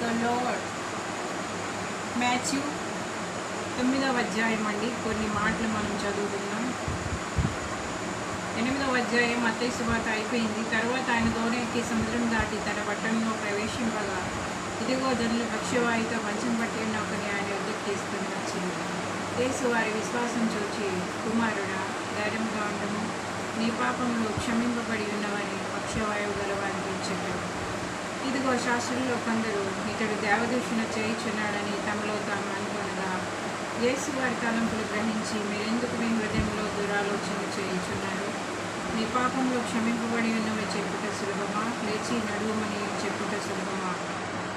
The lord Matthew తొమ్మిదవ అధ్యాయం అండి. కొన్ని మాటలు మనం చదువుతున్నాం ఎనిమిదవ అధ్యాయం అత్తయ్య శుభాత అయిపోయింది. తర్వాత ఆయన దోణెక్కి సముద్రం దాటి తన పట్టణంలో ప్రవేశింపగా ఇదిగో ధనులు పక్షవాయుతో మంచం పట్టి ఉన్న ఒక ఆయన ఎదురు తీసుకుని వచ్చింది. యేసు వారి విశ్వాసం చూచి కుమారుడా ధైర్యంగా ఉండము నీ పాపంలో క్షమింపబడి ఉన్నవని పక్షవాయువు గలవారితో చెప్పాడు. ఇదిగో శాస్త్రుల్లో కొందరు ఇతడు దేవదూషణ చేయుచున్నాడని తమలో తాము అనుకునగా యేసు వారి తలంపులు గ్రహించి మీరెందుకు మీ హృదయంలో దురాలోచన చేయుచున్నారు? నీ పాపంలో క్షమింపబడి ఉన్నవి చెప్పుట సులభమా? లేచి నడువమని చెప్పుట సులభమా?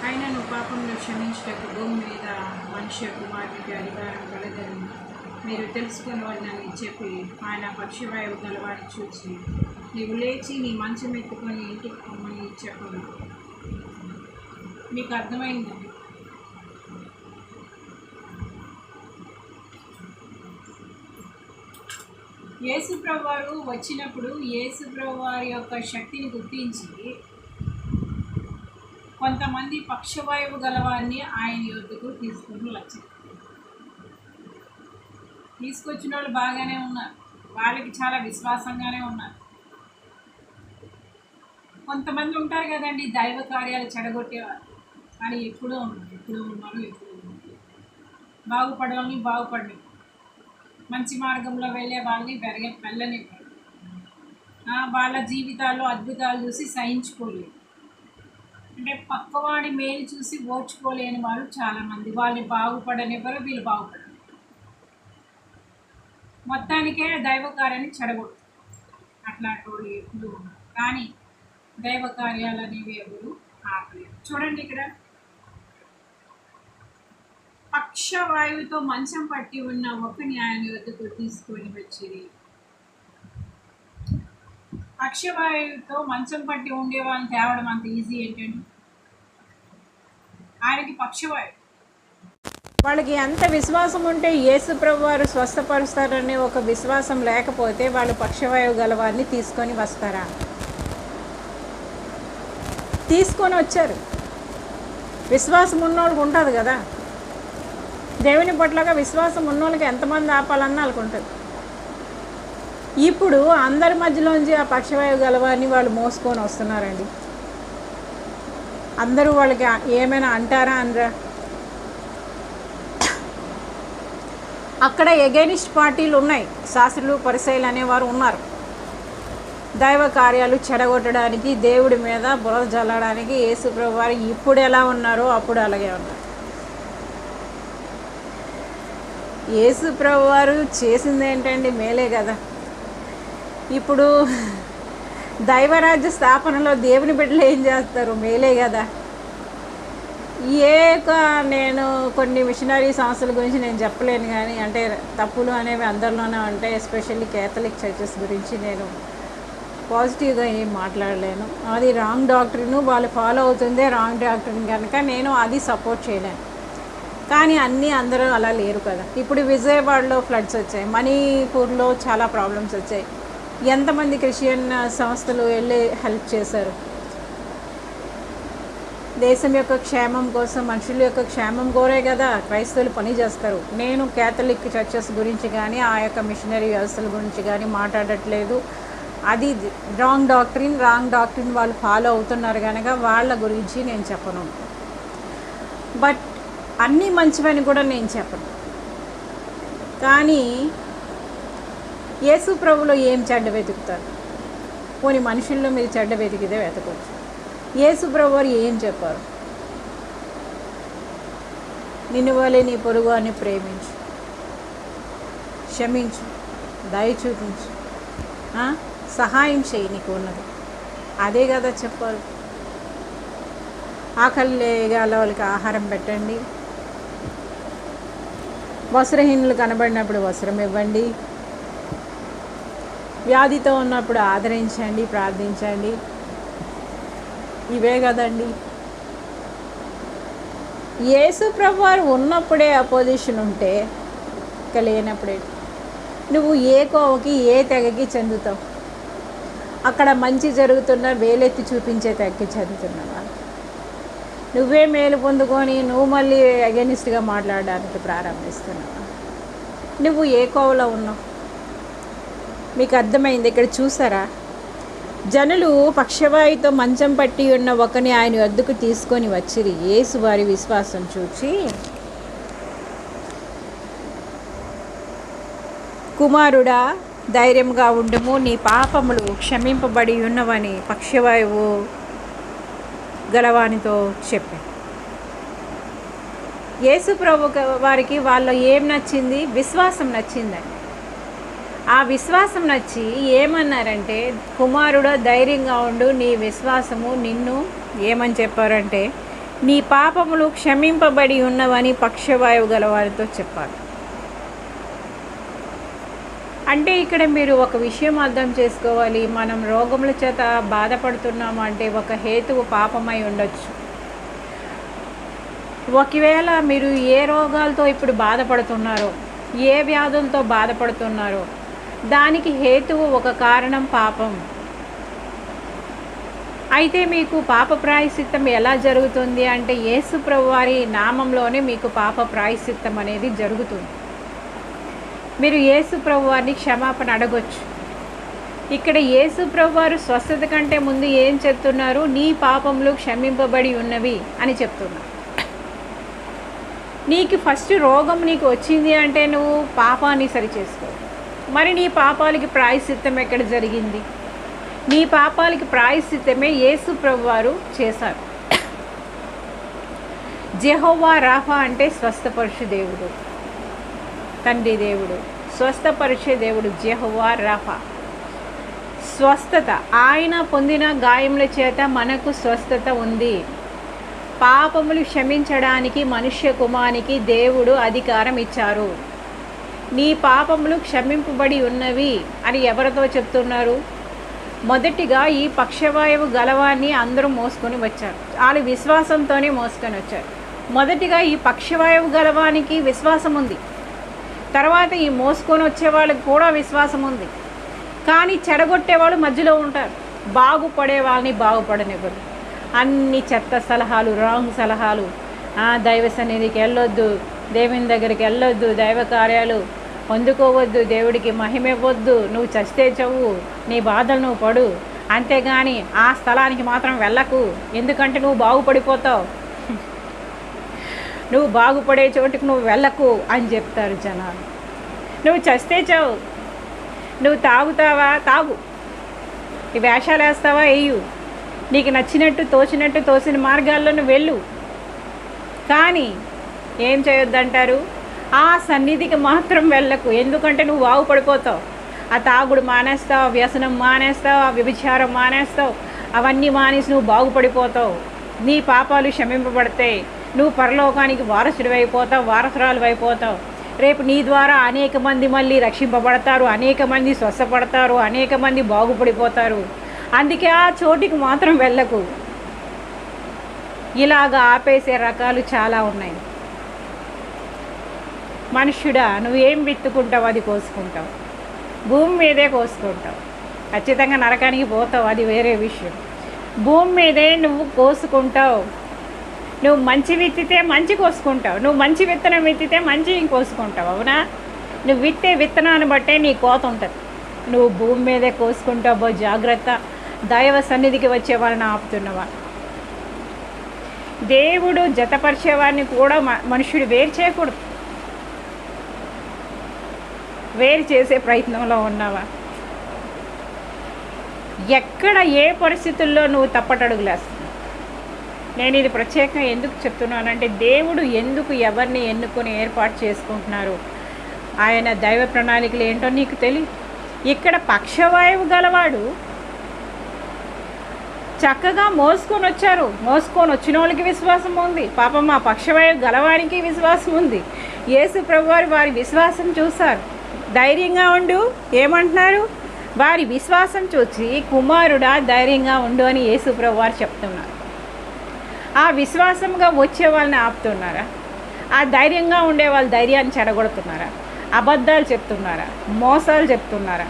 అయినను పాపంలో క్షమించుటకు భూమి మీద మనుష్య కుమారుడికి అధికారం కలదని మీరు తెలుసుకునవద్దని చెప్పి ఆయన పక్షివాయువు గలవారిని చూసి నీవు లేచి నీ మంచం ఎత్తుకొని ఇంటికి పొమ్మని చెప్పను. మీకు అర్థమైందండి యేసుప్రవారు వచ్చినప్పుడు యేసుప్రవారి యొక్క శక్తిని గుర్తించి కొంతమంది పక్షవాయువు గలవారిని ఆయన యొద్దకు తీసుకుని వచ్చారు. తీసుకొచ్చిన వాళ్ళు బాగానే ఉన్నారు. వాళ్ళకి చాలా విశ్వాసంగానే ఉన్నారు. కొంతమంది ఉంటారు కదండి దైవ కార్యాలు చెడగొట్టేవారు. కానీ ఎప్పుడూ ఉన్నాడు ఎప్పుడూ ఉన్నారు ఎప్పుడూ ఉన్నాడు బాగుపడవాలని బాగుపడి మంచి మార్గంలో వెళ్ళే వాళ్ళని వెరగ వెళ్ళనివ్వడు వాళ్ళ జీవితాల్లో అద్భుతాలు చూసి సహించుకోలేదు అంటే పక్కవాడి మేలు చూసి ఓర్చుకోలేని వాళ్ళు చాలామంది. వాళ్ళని బాగుపడనివ్వరు వీళ్ళు బాగుపడరు. మొత్తానికే దైవకార్యాన్ని చెడగొట్టు. అట్లాంటి వాళ్ళు ఎప్పుడు ఉన్నారు కానీ దైవ కార్యాలు అనేవి ఎవరు ఆపలేదు చూడండి ఇక్కడ. పక్షవాయువుతో మంచం పట్టి ఉన్న ఒకని ఆయన వద్దకు తీసుకొని వచ్చింది. పక్షవాయువుతో మంచం పట్టి ఉండే వాళ్ళని తేవడం అంత ఈజీ ఏంటండి? ఆయనకి పక్షవాయువు. వాళ్ళకి ఎంత విశ్వాసం ఉంటే యేసు ప్రభు వారు స్వస్థపరుస్తారనే ఒక విశ్వాసం లేకపోతే వాళ్ళు పక్షవాయువు గల వారిని తీసుకొని వస్తారా? తీసుకొని వచ్చారు. విశ్వాసం ఉన్నోళ్ళకి ఉంటుంది కదా. దేవుని పట్లగా విశ్వాసం ఉన్నోళ్ళకి ఎంతమంది ఆపాలన్నా వాళ్ళకి ఉంటుంది. ఇప్పుడు అందరి మధ్యలోంచి ఆ పక్షవాయువు గలవారిని వాళ్ళు మోసుకొని వస్తున్నారండి. అందరూ వాళ్ళకి ఏమైనా అంటారా అనరా? అక్కడ ఎగైనిస్ట్ పార్టీలు ఉన్నాయి. శాస్త్రులు పరిశైలు అనేవారు ఉన్నారు. దైవ కార్యాలు చెడగొట్టడానికి దేవుడి మీద బురద జల్లడానికి యేసుప్రభు వారు ఇప్పుడు ఎలా ఉన్నారో అప్పుడు అలాగే ఉన్నారు. యేసు ప్రభు వారు చేసింది ఏంటండి మేలే కదా. ఇప్పుడు దైవరాజ్య స్థాపనలో దేవుని బిడ్డలు ఏం చేస్తారు? మేలే కదా. ఏ ఒక నేను కొన్ని మిషనరీ సంస్థల గురించి నేను చెప్పలేను కానీ అంటే తప్పులు అనేవి అందరిలోనే ఉంటాయి ఎస్పెషల్లీ కేథలిక్ చర్చెస్ గురించి నేను పాజిటివ్గా ఏం మాట్లాడలేను. అది రాంగ్ డాక్టర్ను వాళ్ళు ఫాలో అవుతుందే రాంగ్ డాక్టర్ని కనుక నేను అది సపోర్ట్ చేయలేను. కానీ అన్నీ అందరూ అలా లేరు కదా. ఇప్పుడు విజయవాడలో ఫ్లడ్స్ వచ్చాయి. మణిపూర్లో చాలా ప్రాబ్లమ్స్ వచ్చాయి. ఎంతమంది క్రిస్టియన్ సంస్థలు వెళ్ళి హెల్ప్ చేశారు? దేశం యొక్క క్షేమం కోసం మనుషుల యొక్క క్షేమం కోరే కదా క్రైస్తవులు పని చేస్తారు. నేను క్యాథలిక్ చర్చెస్ గురించి కానీ ఆ యొక్క మిషనరీ వ్యవస్థల గురించి కానీ మాట్లాడట్లేదు. అది రాంగ్ డాక్టరీన్ రాంగ్ డాక్టరీన్ వాళ్ళు ఫాలో అవుతున్నారు కనుక వాళ్ళ గురించి నేను చెప్పను. బట్ అన్నీ మంచివని కూడా నేను చెప్పను. కానీ యేసు ప్రభులో ఏం చెడ్డ వెతుకుతారు? పోనీ మనుషుల్లో మీరు చెడ్డ వెతికితే వెతకవచ్చు యేసు ప్రభు వారు ఏం చెప్పారు? నిన్ను వాళ్ళే నీ పొరుగు అని ప్రేమించు. క్షమించు. దయ చూపించు. సహాయం చేయి నీకు ఉన్నది. అదే కదా చెప్పారు. ఆకలి లేగాల వాళ్ళకి ఆహారం పెట్టండి. వస్త్రహీనులు కనబడినప్పుడు వస్త్రం ఇవ్వండి. వ్యాధితో ఉన్నప్పుడు ఆదరించండి ప్రార్థించండి. ఇవే కదండి. యేసు ప్రభువారు ఉన్నప్పుడే అపోజిషన్ ఉంటే ఇక లేనప్పుడే. నువ్వు ఏ కోవకి ఏ తెగకి చెందుతావు? అక్కడ మంచి జరుగుతున్న వేలెత్తి చూపించే తెగకి చెందుతున్నావా? నువ్వే మేలు పొందుకొని నువ్వు మళ్ళీ అగెనిస్ట్గా మాట్లాడడానికి ప్రారంభిస్తున్నావు. నువ్వు ఏ కోవలో ఉన్నావు? మీకు అర్థమైంది? ఇక్కడ చూసారా? జనులు పక్షవాయుతో మంచం పట్టి ఉన్న ఒకని ఆయన వద్దకు తీసుకొని వచ్చిరి. యేసు వారి విశ్వాసం చూచి కుమారుడా ధైర్యంగా ఉండము. నీ పాపములు క్షమింపబడి ఉన్నవని పక్షవాయువు గలవానితో చెప్పాను యేసు ప్రభు వారికి వాళ్ళు ఏం నచ్చింది? విశ్వాసం నచ్చిందండి. ఆ విశ్వాసం నచ్చి ఏమన్నారంటే కుమారుడు ధైర్యంగా ఉండు నీ విశ్వాసము నిన్ను ఏమని చెప్పారంటే నీ పాపములు క్షమింపబడి ఉన్నవని పక్షవాయువు గలవారితో చెప్పారు అంటే ఇక్కడ మీరు ఒక విషయం అర్థం చేసుకోవాలి. మనం రోగముల చేత బాధపడుతున్నాము అంటే ఒక హేతువు పాపమై ఉండొచ్చు. ఒకవేళ మీరు ఏ రోగాలతో ఇప్పుడు బాధపడుతున్నారో ఏ వ్యాధులతో బాధపడుతున్నారో దానికి హేతువు ఒక కారణం పాపం. అయితే మీకు పాప ప్రాయశ్చిత్తం ఎలా జరుగుతుంది అంటే యేసు వారి నామంలోనే మీకు పాప ప్రాయశ్చిత్తం అనేది జరుగుతుంది. మీరు యేసు ప్రభు వారిని క్షమాపణ అడగొచ్చు. ఇక్కడ యేసు ప్రభు వారు స్వస్థత కంటే ముందు ఏం చెప్తున్నారు? నీ పాపములు క్షమింపబడి ఉన్నవి అని చెప్తున్నారు. నీకు ఫస్ట్ రోగం నీకు వచ్చింది అంటే నువ్వు పాపాన్ని సరిచేసుకో. మరి నీ పాపాలకి ప్రాయశ్చిత్తం ఎక్కడ జరిగింది? నీ పాపాలకి ప్రాయశ్చిత్తమే యేసు ప్రభు వారు చేశారు. జెహోవా రాఫా అంటే స్వస్థపరుషు దేవుడు. తండ్రి దేవుడు స్వస్థపరిచే దేవుడు జెహువా రఫ. స్వస్థత ఆయన పొందిన గాయముల చేత మనకు స్వస్థత ఉంది. పాపములు క్షమించడానికి మనుష్య కుమానికి దేవుడు అధికారం ఇచ్చారు. నీ పాపములు క్షమింపబడి ఉన్నవి అని ఎవరితో చెప్తున్నారు? మొదటిగా ఈ పక్షవాయువు గలవాన్ని అందరూ మోసుకొని వచ్చారు. వాళ్ళు విశ్వాసంతోనే మోసుకొని వచ్చారు. మొదటిగా ఈ పక్షవాయువు గలవానికి విశ్వాసం ఉంది తర్వాత ఈ మోసుకొని వచ్చే వాళ్ళకి కూడా విశ్వాసం ఉంది. కానీ చెడగొట్టేవాళ్ళు మధ్యలో ఉంటారు. బాగుపడే వాళ్ళని బాగుపడనివ్వరు. అన్ని చెత్త సలహాలు రాంగ్ సలహాలు. ఆ, దైవ సన్నిధికి వెళ్ళొద్దు దేవుని దగ్గరికి వెళ్ళొద్దు దైవ కార్యాలు పొందుకోవద్దు దేవుడికి మహిమ ఇవ్వద్దు నువ్వు చస్తే చవ్వు నీ బాధలు నువ్వు పడు. అంతేగాని ఆ స్థలానికి మాత్రం వెళ్ళకు. ఎందుకంటే నువ్వు బాగుపడిపోతావు. నువ్వు బాగుపడే చోటుకు నువ్వు వెళ్ళకు అని చెప్తారు జనాలు. నువ్వు చస్తే చావు. నువ్వు తాగుతావా? తాగు. ఈ వేషాలు వేస్తావా? వేయు. నీకు నచ్చినట్టు తోచినట్టు తోసిన మార్గాల్లో నువ్వు వెళ్ళు. కానీ ఏం చేయొద్దంటారు? ఆ సన్నిధికి మాత్రం వెళ్ళకు. ఎందుకంటే నువ్వు బాగుపడిపోతావు. ఆ తాగుడు మానేస్తావు ఆ వ్యసనం మానేస్తావు ఆ వ్యభిచారం మానేస్తావు. అవన్నీ మానేసి నువ్వు బాగుపడిపోతావు. నీ పాపాలు క్షమింపబడతాయి. నువ్వు పరలోకానికి వారసుడు అయిపోతావు వారసురాలు అయిపోతావు. రేపు నీ ద్వారా అనేక మంది మళ్ళీ రక్షింపబడతారు అనేక మంది స్వస్థపడతారు అనేక మంది బాగుపడిపోతారు. అందుకే ఆ చోటికి మాత్రం వెళ్ళకు. ఇలాగ ఆపేసే రకాలు చాలా ఉన్నాయి. మనుష్యుడా నువ్వేం విత్తుకుంటావు? అది కోసుకుంటావు. భూమి మీదే కోసుకుంటావు. ఖచ్చితంగా నరకానికి పోతావు అది వేరే విషయం. భూమి మీదే నువ్వు కోసుకుంటావు. నువ్వు మంచి విత్తితే మంచి కోసుకుంటావు. నువ్వు మంచి విత్తనం విత్తితే మంచి కోసుకుంటావు అవునా? నువ్వు విత్తే విత్తనాన్ని బట్టే నీ కోత ఉంటుంది. నువ్వు భూమి మీదే కోసుకుంటావు జాగ్రత్త. దైవ సన్నిధికి వచ్చే వాళ్ళని ఆపుతున్నవా? దేవుడు జతపరిచేవాడిని కూడా మ- మనుషుడు వేరు చేయకూడదు. వేరు చేసే ప్రయత్నంలో ఉన్నావా? ఎక్కడ ఏ పరిస్థితుల్లో నువ్వు తప్పటడుగులేస్తావు? నేను ఇది ప్రత్యేకంగా ఎందుకు చెప్తున్నానంటే దేవుడు ఎందుకు ఎవరిని ఎన్నుకొని ఏర్పాటు చేసుకుంటున్నారు? ఆయన దైవ ప్రణాళికలు ఏంటో నీకు తెలియ ఇక్కడ పక్షవాయువు గలవాడు చక్కగా మోసుకొని వచ్చారు. మోసుకొని వచ్చిన వాళ్ళకి విశ్వాసం ఉంది. పాపం మా పక్షవాయువు గలవానికి విశ్వాసం ఉంది. యేసు ప్రభువారు వారి విశ్వాసం చూశారు. ధైర్యంగా ఉండు. ఏమంటున్నారు? వారి విశ్వాసం చూసి కుమారుడా ధైర్యంగా ఉండు అని యేసు ప్రభువారు చెప్తున్నారు. ఆ విశ్వాసంగా వచ్చే వాళ్ళని ఆపుతున్నారా? ఆ ధైర్యంగా ఉండే వాళ్ళ ధైర్యాన్ని చెడగొడుతున్నారా? అబద్ధాలు చెప్తున్నారా? మోసాలు చెప్తున్నారా?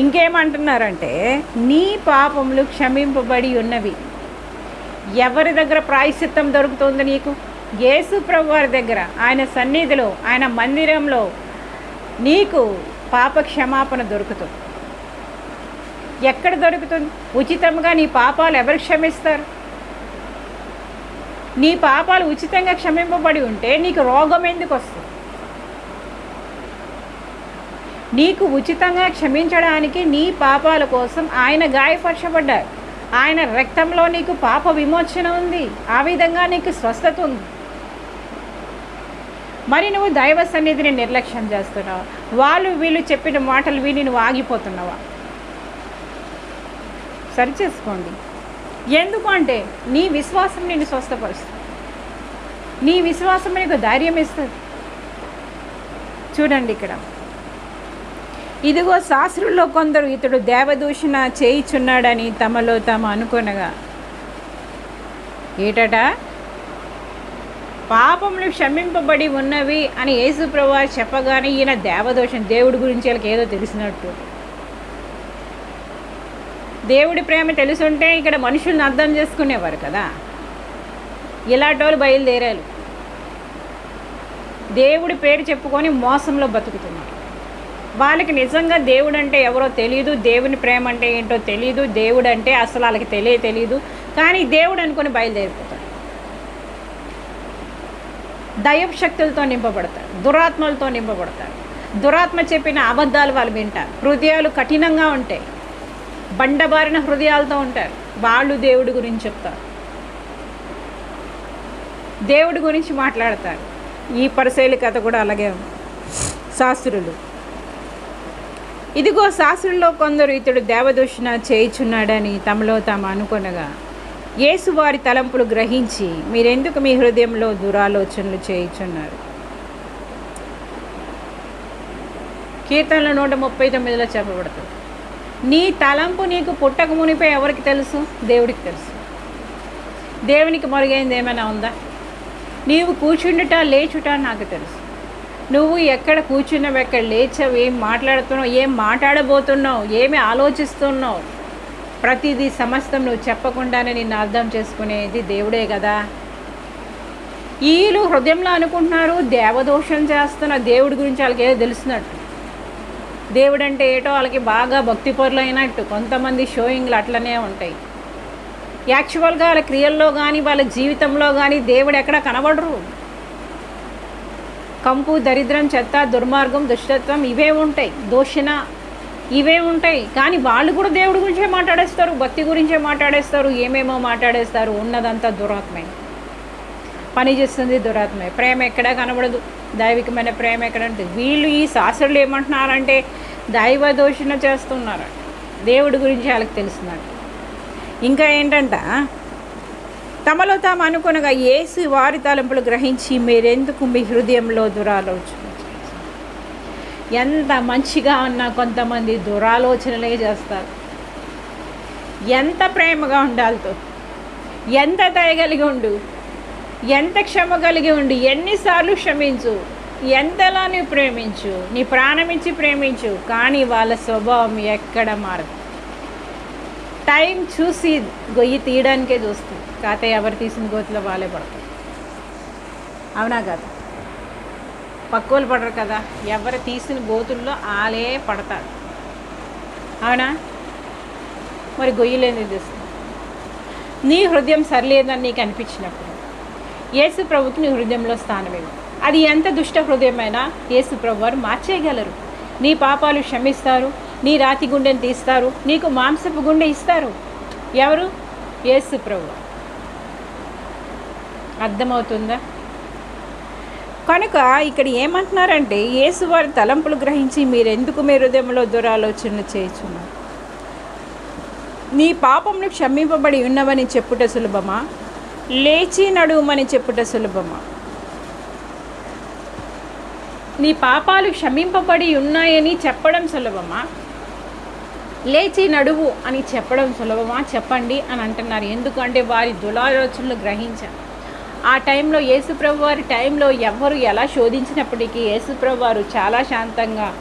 ఇంకేమంటున్నారంటే నీ పాపములు క్షమింపబడి ఉన్నవి. ఎవరి దగ్గర ప్రాయశ్చిత్తం దొరుకుతుంది నీకు? యేసు ప్రభు వారి దగ్గర ఆయన సన్నిధిలో ఆయన మందిరంలో నీకు పాప క్షమాపణ దొరుకుతుంది. ఎక్కడ దొరుకుతుంది? ఉచితంగా నీ పాపాలు ఎవరు క్షమిస్తారు? నీ పాపాలు ఉచితంగా క్షమింపబడి ఉంటే నీకు రోగం ఎందుకు వస్తుంది? నీకు ఉచితంగా క్షమించడానికి నీ పాపాల కోసం ఆయన గాయపరచబడ్డారు. ఆయన రక్తంలో నీకు పాప విమోచన ఉంది. ఆ విధంగా నీకు స్వస్థత ఉంది. మరి నువ్వు దైవ సన్నిధిని నిర్లక్ష్యం చేస్తున్నావు? వాళ్ళు వీళ్ళు చెప్పిన మాటలు విని నువ్వు ఆగిపోతున్నావా? సరిచేసుకోండి. ఎందుకు అంటే నీ విశ్వాసం నిన్ను స్వస్థపరుస్తుంది. నీ విశ్వాసం నీకు ధైర్యం ఇస్తుంది. చూడండి ఇక్కడ. ఇదిగో శాస్త్రుల్లో కొందరు ఇతడు దేవదూషణ చేయిచున్నాడని తమలో తాము అనుకొనగా ఏటట? పాపములు క్షమింపబడి ఉన్నవి అని యేసుప్రభు చెప్పగానే ఈయన దేవదోషం దేవుడి గురించి వాళ్ళకి ఏదో తెలిసినట్టు. దేవుడి ప్రేమ తెలుసుంటే ఇక్కడ మనుషుల్ని అర్థం చేసుకునేవారు కదా. ఇలాంటి బయలుదేరారు. దేవుడి పేరు చెప్పుకొని మోసంలో బతుకుతున్నారు. వాళ్ళకి నిజంగా దేవుడు అంటే ఎవరో తెలియదు దేవుని ప్రేమ అంటే ఏంటో తెలియదు దేవుడు అంటే అసలు వాళ్ళకి తెలియ తెలియదు కానీ దేవుడు అనుకొని బయలుదేరిపోతారు దైవ శక్తులతో నింపబడతారు దురాత్మలతో నింపబడతారు దురాత్మ చెప్పిన అబద్ధాలు వాళ్ళు వింటారు. హృదయాలు కఠినంగా ఉంటాయి. బండబారిన హృదయాలతో ఉంటారు. వాళ్ళు దేవుడి గురించి చెప్తారు. దేవుడి గురించి మాట్లాడతారు. ఈ పరిశైలి కథ కూడా అలాగే ఉంది. శాస్త్రులు. ఇదిగో శాస్త్రుల్లో కొందరు ఇతడు దేవదూషణ చేయుచున్నాడని తమలో తాము అనుకొనగా యేసు వారి తలంపులు గ్రహించి మీరెందుకు మీ హృదయంలో దురాలోచనలు చేయుచున్నారు? కీర్తనలు నూట ముప్పై తొమ్మిదిలో చెప్పబడుతుంది. నీ తలంపు నీకు పుట్టక మునిపై ఎవరికి తెలుసు? దేవుడికి తెలుసు. దేవునికి మరుగైంది ఏమైనా ఉందా? నీవు కూర్చుండుట లేచుట నాకు తెలుసు. నువ్వు ఎక్కడ కూర్చున్నావు ఎక్కడ లేచావు ఏం మాట్లాడుతున్నావు ఏం మాట్లాడబోతున్నావు ఏమి ఆలోచిస్తున్నావు? ప్రతిదీ సమస్తం నువ్వు చెప్పకుండానే నిన్ను అర్థం చేసుకునేది దేవుడే కదా. వీళ్ళు హృదయంలో అనుకుంటున్నారు దేవదోషం చేస్తున్న దేవుడి గురించి వాళ్ళకి ఏదో తెలిసినట్టు దేవుడు అంటే ఏటో వాళ్ళకి బాగా భక్తి పరులు అయినట్టు కొంతమంది షోయింగ్లు అట్లనే ఉంటాయి. యాక్చువల్గా వాళ్ళ క్రియల్లో కానీ వాళ్ళ జీవితంలో కానీ దేవుడు ఎక్కడ కనబడరు. కంపు దరిద్రం చెత్త దుర్మార్గం దుష్టత్వం ఇవే ఉంటాయి. దోషణ ఇవే ఉంటాయి. కానీ వాళ్ళు కూడా దేవుడి గురించే మాట్లాడేస్తారు భక్తి గురించే మాట్లాడేస్తారు ఏమేమో మాట్లాడేస్తారు ఉన్నదంతా దురాత్మే. పని చేస్తుంది దురాత్మే ప్రేమ ఎక్కడా కనబడదు. దైవికమైన ప్రేమ ఎక్కడ ఉంటుంది వీళ్ళు ఈ శాస్త్రులు ఏమంటున్నారంటే దైవ దోషణ చేస్తున్నారు. దేవుడి గురించి వాళ్ళకి తెలిసినట్టు ఇంకా ఏంటంట? తమలో తాము అనుకునగా ఏసు వారి తలంపులు గ్రహించి మీరెందుకు మీ హృదయంలో దురాలోచన ఎంత మంచిగా ఉన్నా కొంతమంది దురాలోచనలే చేస్తారు. ఎంత ప్రేమగా ఉండాలితో? ఎంత దయగలిగి ఉండు? ఎంత క్షమ కలిగి ఉండి ఎన్నిసార్లు క్షమించు ఎంతలా నీ ప్రేమించు నీ ప్రాణమిచ్చి ప్రేమించు కానీ వాళ్ళ స్వభావం ఎక్కడ మారదు. టైం చూసి గొయ్యి తీయడానికే చూస్తుంది కాకపోతే ఎవరు తీసిన గోతిలో వాళ్ళే పడతారు. అవునా కదా పక్కోళ్ళు పడరు కదా ఎవరు తీసిన గోతుల్లో వాళ్ళే పడతారు. అవునా? మరి గొయ్యలేని తీస్తుంది నీ హృదయం సరిలేదని నీకు అనిపించినప్పుడు యేసు ప్రభుకి నీ హృదయంలో స్థానమే అది ఎంత దుష్ట హృదయమైనా యేసు ప్రభు వారు మార్చేయగలరు. నీ పాపాలు క్షమిస్తారు నీ రాతి గుండెని తీస్తారు నీకు మాంసపు గుండె ఇస్తారు. ఎవరు? యేసు ప్రభు అర్థమవుతుందా? కనుక ఇక్కడ ఏమంటున్నారంటే యేసు వారి తలంపులు గ్రహించి మీరెందుకు మీ హృదయంలో దురాలోచనలు చేయుచున్నారు? నీ పాపములు క్షమింపబడి ఉన్నవని చెప్పుట సులభమా? లేచి నడుమని చెప్పుట సులభమా? నీ పాపాలు క్షమింపబడి ఉన్నాయని చెప్పడం సులభమా? లేచి నడువు అని చెప్పడం సులభమా? చెప్పండి అని అంటున్నారు. ఎందుకంటే వారి దులాలోచనలు గ్రహించారు. ఆ టైంలో యేసుప్రభు వారి టైంలో ఎవరు ఎలా శోధించినప్పటికీ యేసుప్రభు వారు చాలా శాంతంగా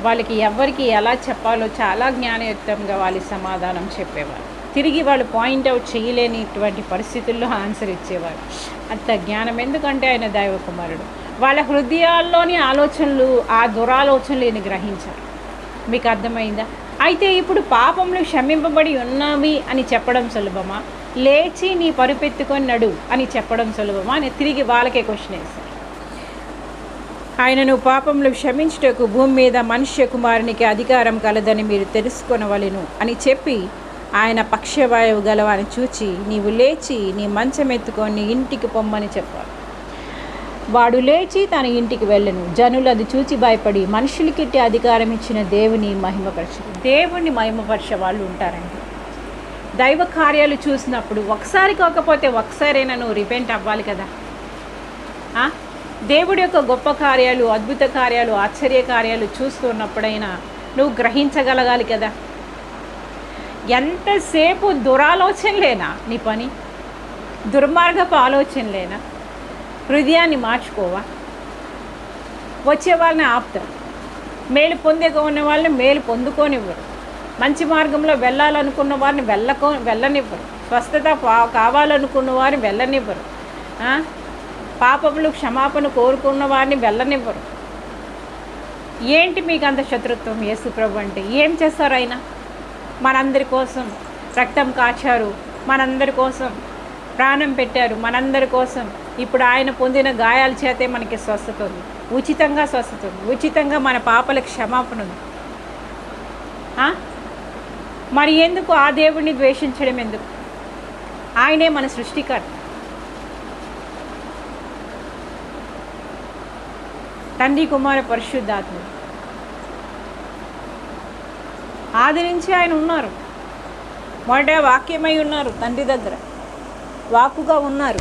వాళ్ళకి ఎవరికి ఎలా చెప్పాలో చాలా జ్ఞానయుక్తంగా వాళ్ళ సమాధానం చెప్పేవారు. తిరిగి వాళ్ళు పాయింట్అవుట్ చేయలేనిటువంటి పరిస్థితుల్లో ఆన్సర్ ఇచ్చేవారు. అంత జ్ఞానం ఎందుకంటే ఆయన దైవ కుమారుడు వాళ్ళ హృదయాల్లోని ఆలోచనలు ఆ దురాలోచనలు నేను గ్రహించారు. మీకు అర్థమైందా? అయితే ఇప్పుడు పాపంలో క్షమింపబడి ఉన్నవి అని చెప్పడం సులభమా? లేచి నీ పరుపెత్తుకొని నడు అని చెప్పడం సులభమా? అని తిరిగి వాళ్ళకే క్వశ్చన్ వేశారు. ఆయనను పాపంలో క్షమించుటకు భూమి మీద మనుష్య కుమారునికి అధికారం కలదని మీరు తెలుసుకొనవలెను అని చెప్పి ఆయన పక్షవాయువు గలవాని చూచి నీవు లేచి నీ మంచం ఎత్తుకొని ఇంటికి పొమ్మని చెప్పారు వాడు లేచి తన ఇంటికి వెళ్ళను. జనులు అది చూచి భయపడి మనుషులకిట్టి అధికారం ఇచ్చిన దేవుని మహిమపరచు దేవుని మహిమపరిచే వాళ్ళు ఉంటారండి. దైవ కార్యాలు చూసినప్పుడు ఒకసారి కాకపోతే ఒకసారైనా నువ్వు రిపెంట్ అవ్వాలి కదా. దేవుడి యొక్క గొప్ప కార్యాలు అద్భుత కార్యాలు ఆశ్చర్య కార్యాలు చూస్తున్నప్పుడైనా నువ్వు గ్రహించగలగాలి కదా. ఎంతసేపు దురాలోచనలేనా నీ పని? దుర్మార్గపు ఆలోచనలేనా? హృదయాన్ని మార్చుకోవా? వచ్చే వాళ్ళని ఆపుతారు మేలు పొందే ఉన్న వాళ్ళని మేలు పొందుకోనివ్వరు. మంచి మార్గంలో వెళ్ళాలనుకున్న వారిని వెళ్ళకో వెళ్ళనివ్వరు. స్వస్థత పా- కావాలనుకున్న వారిని వెళ్ళనివ్వరు. పాపములు క్షమాపణ కోరుకున్న వారిని వెళ్ళనివ్వరు. ఏంటి మీకు అంత శత్రుత్వం యేసుప్రభు అంటే? ఏం చేస్తారు ఆయన మనందరి కోసం రక్తం కాచారు. మనందరి కోసం ప్రాణం పెట్టారు. మనందరి కోసం ఇప్పుడు ఆయన పొందిన గాయాల చేతే మనకి స్వస్థత ఉంది. ఉచితంగా స్వస్థత ఉంది. ఉచితంగా మన పాపల క్షమాపణ ఉంది. మరి ఎందుకు ఆ దేవుడిని ద్వేషించడం ఎందుకు? ఆయనే మన సృష్టికర్త. తండ్రి కుమార పరిశుద్ధాత్మ ఆది నుంచి ఆయన ఉన్నారు. మొదట వాక్యమై ఉన్నారు తండ్రి దగ్గర. వాక్కుగా ఉన్నారు.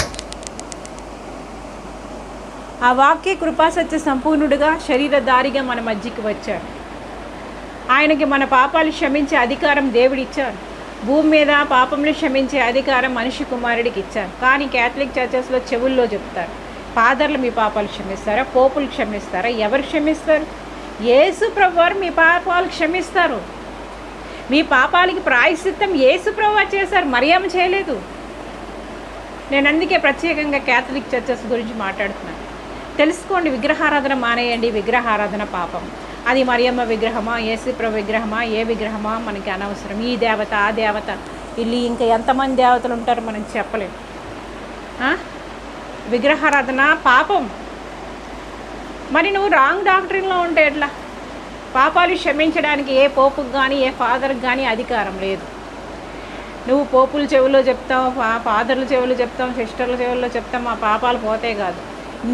ఆ వాక్య కృపాసత్య సంపూర్ణుడుగా శరీరధారిగా మన మధ్యకి వచ్చారు ఆయనకి మన పాపాలు క్షమించే అధికారం దేవుడిచ్చారు భూమి మీద పాపములు క్షమించే అధికారం మనిషి కుమారుడికి ఇచ్చారు కానీ క్యాథలిక్ చర్చెస్లో చెవుల్లో చెప్తారు. ఫాదర్లు మీ పాపాలు క్షమిస్తారా? పోపులు క్షమిస్తారా? ఎవరు క్షమిస్తారు? యేసు ప్రభువారు మీ పాపాలు క్షమిస్తారు. మీ పాపాలకి ప్రాయశ్చిత్తం యేసు ప్రభు చేశారు. మరియమ్మ చేయలేదు. నేను అందుకే ప్రత్యేకంగా క్యాథలిక్ చర్చెస్ గురించి మాట్లాడుతున్నాను. తెలుసుకోండి విగ్రహారాధన మానేయండి. విగ్రహారాధన పాపం. అది మరియమ్మ విగ్రహమా ఏసుప్రభు విగ్రహమా ఏ విగ్రహమా మనకి అనవసరం. ఈ దేవత ఆ దేవత. వీళ్ళు ఇంకా ఎంతమంది దేవతలు ఉంటారో మనం చెప్పలేం. విగ్రహారాధన పాపం. మరి నువ్వు రాంగ్ డాక్టరీన్లో ఉంటే ఎట్లా? పాపాలు క్షమించడానికి ఏ పోపుకి కానీ ఏ ఫాదర్కి కానీ అధికారం లేదు. నువ్వు పోపుల చెవుల్లో చెప్తావు ఫాదర్ల చెవులు చెప్తాం సిస్టర్ల చెవుల్లో చెప్తాం మా పాపాలు పోతే కాదు.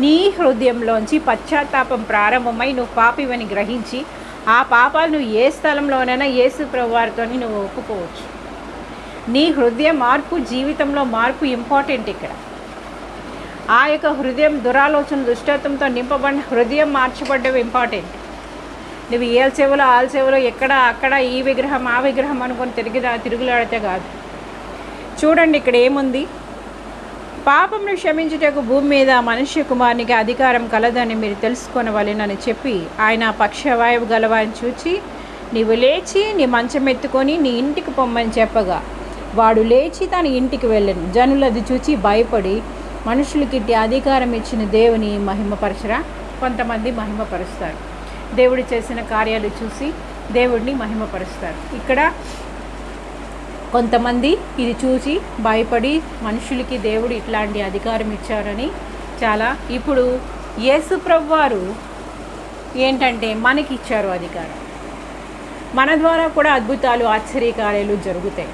నీ హృదయంలోంచి పశ్చాత్తాపం ప్రారంభమై నువ్వు పాపివని గ్రహించి ఆ పాపాలు నువ్వు ఏ స్థలంలోనైనా ఏసు ప్రభువారితో నువ్వు ఒప్పుకోవచ్చు. నీ హృదయ మార్పు జీవితంలో మార్పు ఇంపార్టెంట్ ఇక్కడ. ఆ యొక్క హృదయం దురాలోచన దుష్టత్వంతో నింపబడిన హృదయం మార్చబడ్డం ఇంపార్టెంట్. నువ్వు ఏల చెవులో ఆల చెవులో ఎక్కడ అక్కడ ఈ విగ్రహం ఆ విగ్రహం అనుకొని తిరిగి తిరుగులాడితే కాదు. చూడండి ఇక్కడ ఏముంది? పాపమును క్షమించుటకు భూమి మీద మనుష్య కుమారునికి అధికారం కలదని మీరు తెలుసుకొనవలెనని చెప్పి ఆయన పక్షవాయువు గలవాని చూచి నీవు లేచి నీ మంచం ఎత్తుకొని నీ ఇంటికి పొమ్మని చెప్పగా. వాడు లేచి తన ఇంటికి వెళ్ళను. జనులు అది చూచి భయపడి మనుషులకి అధికారం ఇచ్చిన దేవుని మహిమపరచరా? కొంతమంది మహిమపరుస్తారు. దేవుడు చేసిన కార్యాలు చూసి దేవుడిని మహిమపరుస్తారు. ఇక్కడ కొంతమంది ఇది చూసి భయపడి మనుషులకి దేవుడు ఇట్లాంటి అధికారం ఇచ్చారని చాలా ఇప్పుడు యేసు వారు ఏంటంటే మనకి ఇచ్చారు అధికారం. మన ద్వారా కూడా అద్భుతాలు ఆశ్చర్యకార్యాలు జరుగుతాయి.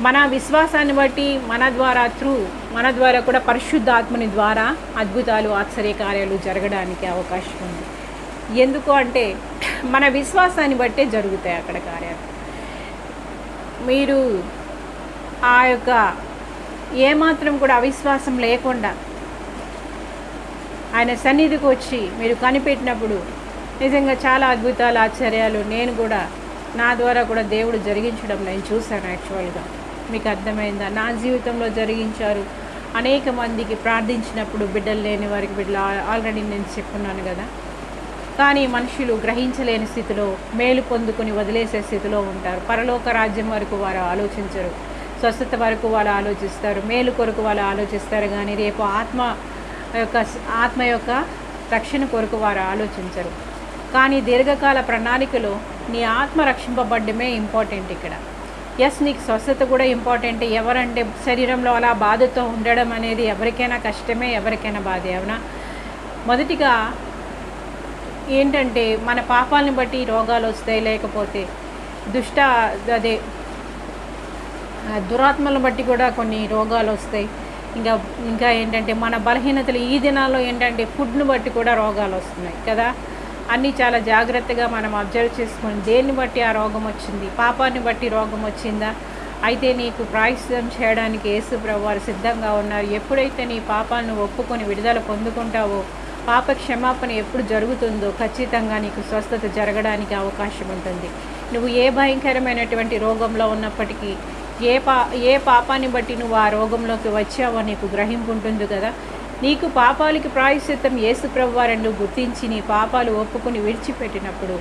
మన విశ్వాసాన్ని బట్టి మన ద్వారా త్రూ మన ద్వారా కూడా పరిశుద్ధాత్మని ద్వారా అద్భుతాలు ఆశ్చర్యకార్యాలు జరగడానికి అవకాశం ఉంది. ఎందుకు అంటే మన విశ్వాసాన్ని బట్టే జరుగుతాయి అక్కడ కార్యాలు. మీరు ఆ యొక్క ఏమాత్రం కూడా అవిశ్వాసం లేకుండా ఆయన సన్నిధికి వచ్చి మీరు కనిపెట్టినప్పుడు నిజంగా చాలా అద్భుతాలు ఆశ్చర్యాలు నేను కూడా నా ద్వారా కూడా దేవుడు జరిగించడం నేను చూశాను యాక్చువల్గా. మీకు అర్థమైందా? నా జీవితంలో జరిగించారు అనేక మందికి ప్రార్థించినప్పుడు బిడ్డలు లేని వారికి బిడ్డలు ఆల్రెడీ నేను చెప్పున్నాను కదా. కానీ మనుషులు గ్రహించలేని స్థితిలో మేలు పొందుకుని వదిలేసే స్థితిలో ఉంటారు. పరలోక రాజ్యం వరకు వారు ఆలోచించరు. స్వస్థత వరకు వాళ్ళు ఆలోచిస్తారు. మేలు కొరకు వాళ్ళు ఆలోచిస్తారు కానీ రేపు ఆత్మ యొక్క ఆత్మ యొక్క రక్షణ కొరకు వారు ఆలోచించరు. కానీ దీర్ఘకాల ప్రణాళికలో నీ ఆత్మ రక్షింపబడ్డమే ఇంపార్టెంట్ ఇక్కడ. ఎస్ నీకు స్వస్థత కూడా ఇంపార్టెంట్. ఎవరంటే శరీరంలో అలా బాధతో ఉండడం అనేది ఎవరికైనా కష్టమే ఎవరికైనా బాధే అవునా? మొదటిగా ఏంటంటే మన పాపాలను బట్టి రోగాలు వస్తాయి లేకపోతే దుష్ట అదే దురాత్మలను బట్టి కూడా కొన్ని రోగాలు వస్తాయి. ఇంకా ఇంకా ఏంటంటే మన బలహీనతలు ఈ దినాల్లో ఏంటంటే ఫుడ్ను బట్టి కూడా రోగాలు వస్తున్నాయి కదా. అన్నీ చాలా జాగ్రత్తగా మనం అబ్జర్వ్ చేసుకొని దేన్ని బట్టి ఆ రోగం వచ్చింది పాపాన్ని బట్టి రోగం వచ్చిందా? అయితే నీకు ప్రాయశ్చితం చేయడానికి యేసు ప్రభు వారు సిద్ధంగా ఉన్నారు. ఎప్పుడైతే నీ పాపాలను ఒప్పుకొని విడుదల పొందుకుంటావో పాప క్షమాపణ ఎప్పుడు జరుగుతుందో ఖచ్చితంగా నీకు స్వస్థత జరగడానికి అవకాశం ఉంటుంది. నువ్వు ఏ భయంకరమైనటువంటి రోగంలో ఉన్నప్పటికీ ఏ పా ఏ పాపాన్ని బట్టి నువ్వు ఆ రోగంలోకి వచ్చావో నీకు గ్రహింపు ఉంటుంది కదా. నీకు పాపాలకి ప్రాయశ్చిత్తం యేసు ప్రభువారని గుర్తించి నీ పాపాలు ఒప్పుకుని విడిచిపెట్టినప్పుడు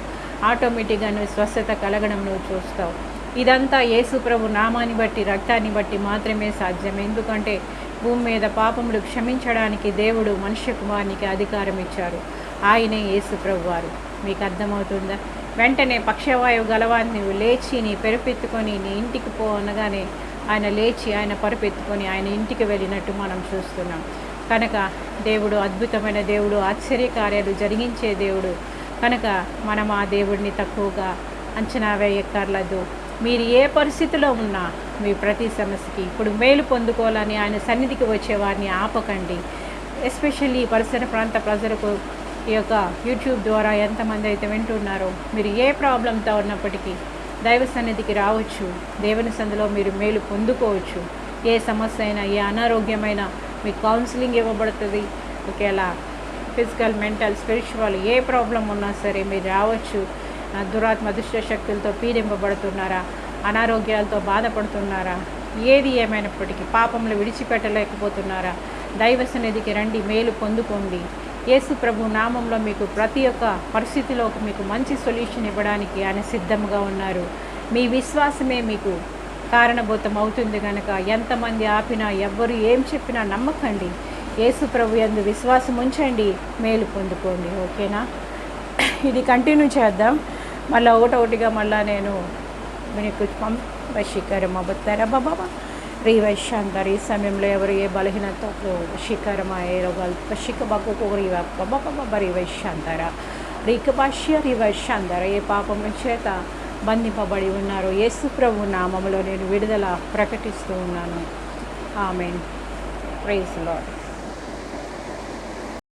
ఆటోమేటిక్గా నువ్వు స్వస్థత కలగడం నువ్వు చూస్తావు. ఇదంతా యేసు ప్రభు నామాన్ని బట్టి రక్తాన్ని బట్టి మాత్రమే సాధ్యం. ఎందుకంటే భూమి మీద పాపములు క్షమించడానికి దేవుడు మనుష్య కుమారునికి అధికారం ఇచ్చారు. ఆయనే యేసు ప్రభువారు. మీకు అర్థమవుతుందా? వెంటనే పక్షవాయువు గలవాన్ని నువ్వు లేచి నీ పెరుపెత్తుకొని నీ ఇంటికి పో అనగానే ఆయన లేచి ఆయన పరుపెత్తుకొని ఆయన ఇంటికి వెళ్ళినట్టు మనం చూస్తున్నాం. కనుక దేవుడు అద్భుతమైన దేవుడు ఆశ్చర్యకార్యాలు జరిగించే దేవుడు. కనుక మనం ఆ దేవుడిని తక్కువగా అంచనా వేయక్కర్లేదు. మీరు ఏ పరిస్థితిలో ఉన్నా మీ ప్రతి సమస్యకి. ఇప్పుడు మేలు పొందుకోవాలని ఆయన సన్నిధికి వచ్చే వారిని ఆపకండి. ఎస్పెషల్లీ పరిసర ప్రాంత ప్రజలకు ఈ యొక్క యూట్యూబ్ ద్వారా ఎంతమంది అయితే వింటున్నారో మీరు ఏ ప్రాబ్లంతో ఉన్నప్పటికీ దైవ సన్నిధికి రావచ్చు. దేవుని సందులో మీరు మేలు పొందుకోవచ్చు. ఏ సమస్య అయినా ఏ అనారోగ్యమైన మీకు కౌన్సిలింగ్ ఇవ్వబడుతుంది. ఒకేలా ఫిజికల్ మెంటల్ స్పిరిచువల్ ఏ ప్రాబ్లం ఉన్నా సరే మీరు రావచ్చు. దురాత్మ దుష్ట శక్తులతో పీడింపబడుతున్నారా? అనారోగ్యాలతో బాధపడుతున్నారా? ఏది ఏమైనప్పటికీ పాపంలో విడిచిపెట్టలేకపోతున్నారా? దైవ సన్నిధికి రండి మేలు పొందుకోండి. యేసు ప్రభు నామంలో మీకు ప్రతి ఒక్క పరిస్థితిలో మీకు మంచి సొల్యూషన్ ఇవ్వడానికి ఆయన సిద్ధంగా ఉన్నారు. మీ విశ్వాసమే మీకు కారణభూతం అవుతుంది కనుక ఎంతమంది ఆపినా ఎవ్వరు ఏం చెప్పినా నమ్మకండి. యేసు ప్రభు ఎందు విశ్వాసం ఉంచండి మేలు పొందుకోండి. ఓకేనా? ఇది కంటిన్యూ చేద్దాం. మళ్ళీ ఒకటొకటిగా మళ్ళీ నేను మీకు పం వశీకరం అబ్బతారా బాబా రీ ఈ సమయంలో ఎవరు ఏ బలహీనత వశీకరమా ఏ రోగాలు వశిక బాకు రీ బాబా రీ వైశాంతరా. రీక భాష్య రీ ఏ పాపం చేత బంధింపబడి ఉన్నారు? యేసుప్రభు నామంలో నామములో నేను విడుదల ప్రకటిస్తూ ఉన్నాను. ఆమెన్. Praise lord